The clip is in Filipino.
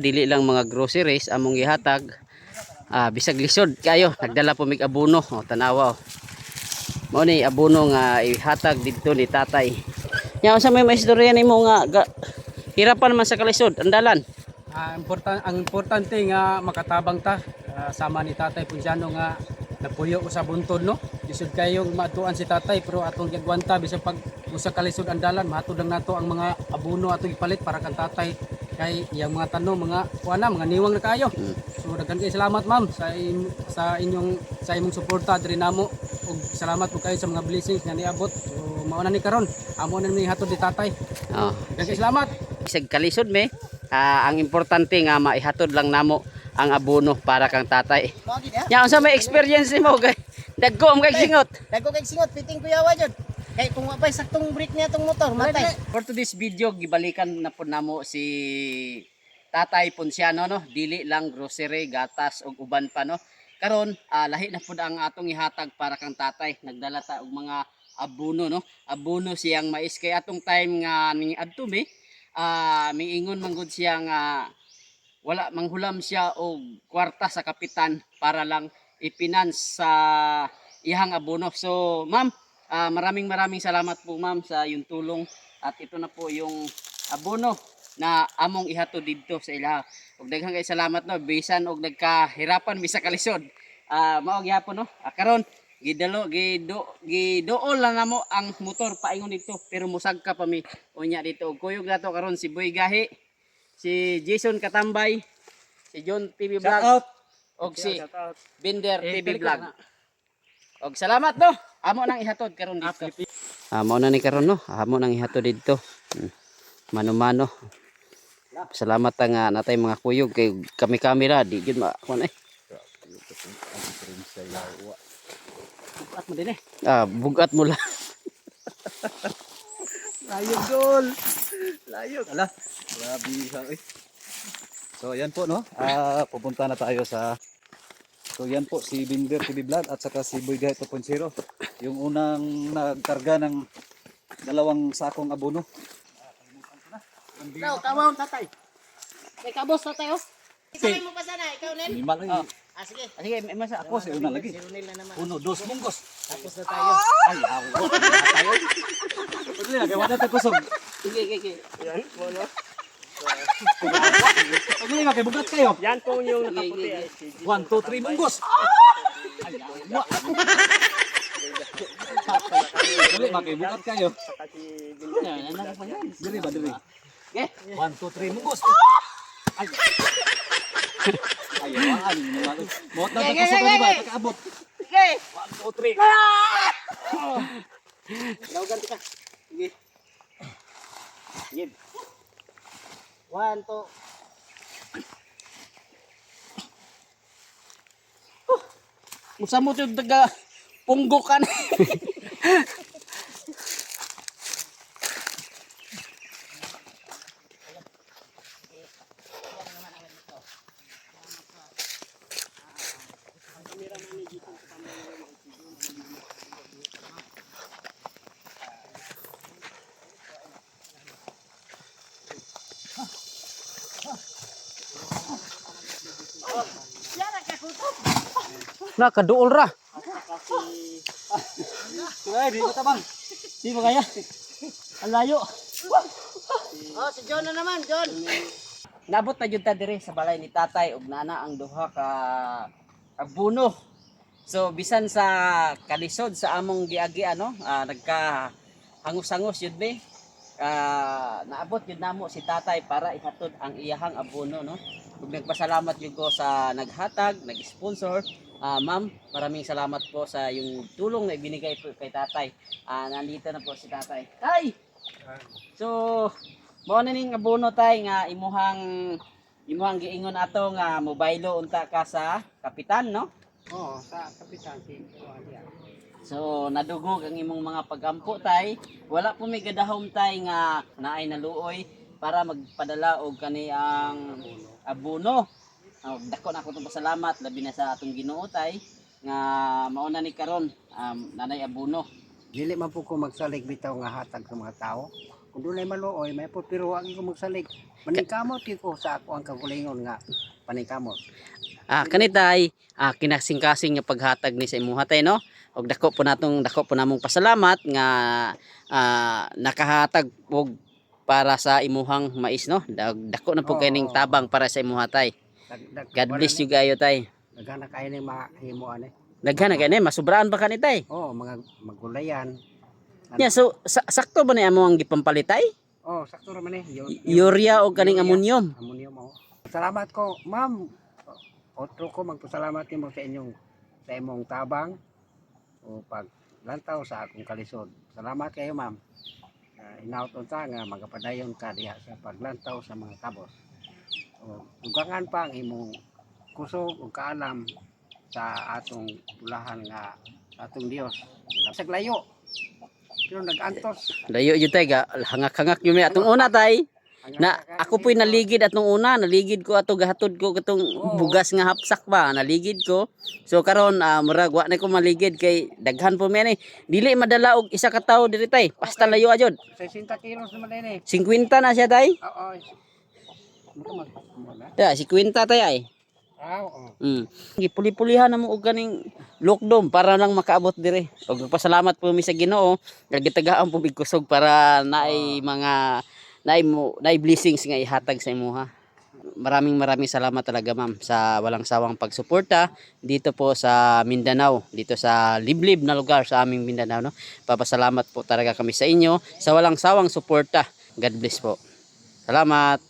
Dili lang mga groceries among gihatag. Ah, bisag lisod kayo, nagdala po mig abono. O tanawa. oh. Mao ni abono nga ihatag dito ni tatay. Nya unsa may maistorya nimo nga ga, hirapan man sa kalisod, andalan. Ah, important, ang importante nga makatabang ta Ah, sama ni Tatay Punciano nga napuyo ko sa buntod no. Isod kayong matuan si Tatay pero atong gagwanta bisan pag usa ka lisod andalan mahatod lang nato ang mga abuno atong ipalit para kan Tatay kay iyang mga tanong mga kuana mga niwang na kayo. Mm. So daghan kay salamat ma'am sa im- sa inyong sa imong suporta diri namo ug salamat po kayo sa mga blessings nga niabot. So mao na ni karon amo na ni hatod ni Tatay. Oh. Daghan kay salamat. Bisag kalisod me, ah, ang importante nga maihatod lang namo ang abono para kang tatay. Niya. Nya unsa may experience nimo kay dagko mo kay singot. Dagko kay singot piting kuyawa jud. Kay kung wapay saktong break niya tong motor, matay. For today's video, gibalikan na po namo si Tatay Ponciano no, dili lang grocery, gatas ug uban pa no. Karon ah, lahi na pud ang atong ihatag para kang tatay. Nagdala ta og mga abono no. Abono siyang mais kay atong time nga ning adto mi, ah miingon man gud siya nga wala manghulam siya og kwarta sa kapitan para lang ipinans sa ihang abono. So, ma'am, Ah, maraming maraming salamat po ma'am sa yung tulong at ito na po yung abono na among ihato dito sa ila. Ug daghang kay salamat no bisan og nagkahirapan mi sa kalisod. Ah mao gyapon no. Ah, karon gidalo gido gidool lang namo ang motor paingon dito pero musag ka pa mi unya dito. Ug Kuyog nato karon si Boy Gahi, si Jason Katambay, si John TV Vlog og si Binder Eh, TV Vlog. Og salamat no. Amo nang ihatod karon dito. Amo na ni karon no. Amo nang ihatod dito. Hmm. Mano-mano. Salamat ta nga natay mga kuyog kay kami kamera di gid ma kuan eh. Bukat mo din eh. Ah, bugat mo lang. Layog dol. Layog. Ala, grabe siya eh. So yan po no. Ah, pupunta na tayo sa So yan po si Binder TV Vlog at saka si Boy Guy 2.0. Yung unang nagkarga ng dalawang sakong abono. Ikaw, kamahon tatay. Kay kabos tatay oh. Isakay mo pa sana, ikaw nen. Lima lang. Oh. Ah, sige. Ah, Sige, may masa Ako si una lagi. Nil na naman. Uno, dos, munggos. Tapos na tayo. Ay, awo. Tayo. Pwede na, kaya wala tayo kusog. Sige, sige, sige. Pwede na, kaya bugat kayo. Yan po yung Sige, sige, sige. One, two, three, munggos. Ay, awo. Dali, makibugat kayo. Yan, ano pa yan? Dali ba, dali. Okay. One, two, three, munggos. Ay. Ay, awaan. Mot na Ge, sa ge, kusog ge, ba? ge. Pagkaabot. Sige. One, two, three. Daw ganti ka. Sige. Sige. One, two. Musa mo yung taga punggokan. Nakaduol ra. Ay, di ko tabang. Di ba kaya? Ang layo. Oh, si John na naman, John. Nabot na jud ta dire sa balay ni tatay ug nana ang duha ka abuno. So bisan sa kalisod sa among giagi ano, ah, nagka hangos-hangos yun be. Ah, naabot yun namo si tatay para ihatod ang iyahang abono no. Ug nagpasalamat yun ko sa naghatag, nag-sponsor. Ah, ma'am, maraming salamat po sa yung tulong na ibinigay po kay tatay. Ah, nandito na po si tatay. Tay! So, Mao na ning abono tay nga imuhang imuhang giingon ato nga mobaylo unta ka sa kapitan no. Oo, sa kapitan si. So nadugog ang imong mga pagampo tay. Wala po may gadahom tay nga naay naluoy para magpadala og kani ang abono. Oh, dako na ako tong pasalamat labi na sa atong Ginoo tay nga mauna ni karon um, nanay abono. Dili man po ko magsalig bitaw nga hatag sa mga tao. kung doon ay maluoy, may po pero ang ko magsalig. Maningkamot ko sa ako ang kagulingon nga paningkamot. Ah, kanitay, ah, kinasing-kasing nga paghatag ni sa imuha tay no. Og dako po natong dako po namong pasalamat nga ah, nakahatag og para sa imuhang mais no. Dako na po Oo. kining tabang para sa imuha tay. God bless you gayo tay. Nagana kayo ni mahimuan eh. Daghan na gani masubraan ba kanitay? Oh, mga magulayan. Yeah, so sa- sakto ba ni amo ang gipampalitay? Oh, sakto naman eh. Yu- Urea o kaning ammonium. Ammonium mo. Salamat ko, ma'am. Otro ko magpasalamat nimo sa inyong sa imong tabang o pag lantaw sa akong kalisod. Salamat kayo, ma'am. Uh, inauton ta nga magapadayon ka diha sa paglantaw sa mga kabos. O dugangan pa ang imong kusog o kaalam sa atong pulahan nga atong Dios. Sa layo. Pero nag-antos. Layo jud tay ga hangak-hangak yun atong una tay. Na ako po'y naligid atong una, naligid ko ato gahatod ko katong bugas nga hapsak ba, naligid ko. So karon ah, murag wa na ko maligid kay daghan po mi ni. Dili madala og isa ka tawo diri tay. Basta layo ajod. 60 kilos naman din eh. 50 na siya tay. Oo. Muna. Ya, 50 tay ay. Ah, oo. Mm. Gipuli-pulihan na mo og kaning lokdom para lang makaabot dire. Og nagpasalamat po mi sa Ginoo, nagitagaan po mig kusog para naay mga naay mo naay blessings nga ihatag sa imuha. Maraming maraming salamat talaga ma'am sa walang sawang pagsuporta dito po sa Mindanao, dito sa liblib na lugar sa aming Mindanao no. Papasalamat po talaga kami sa inyo sa walang sawang suporta. God bless po. Salamat.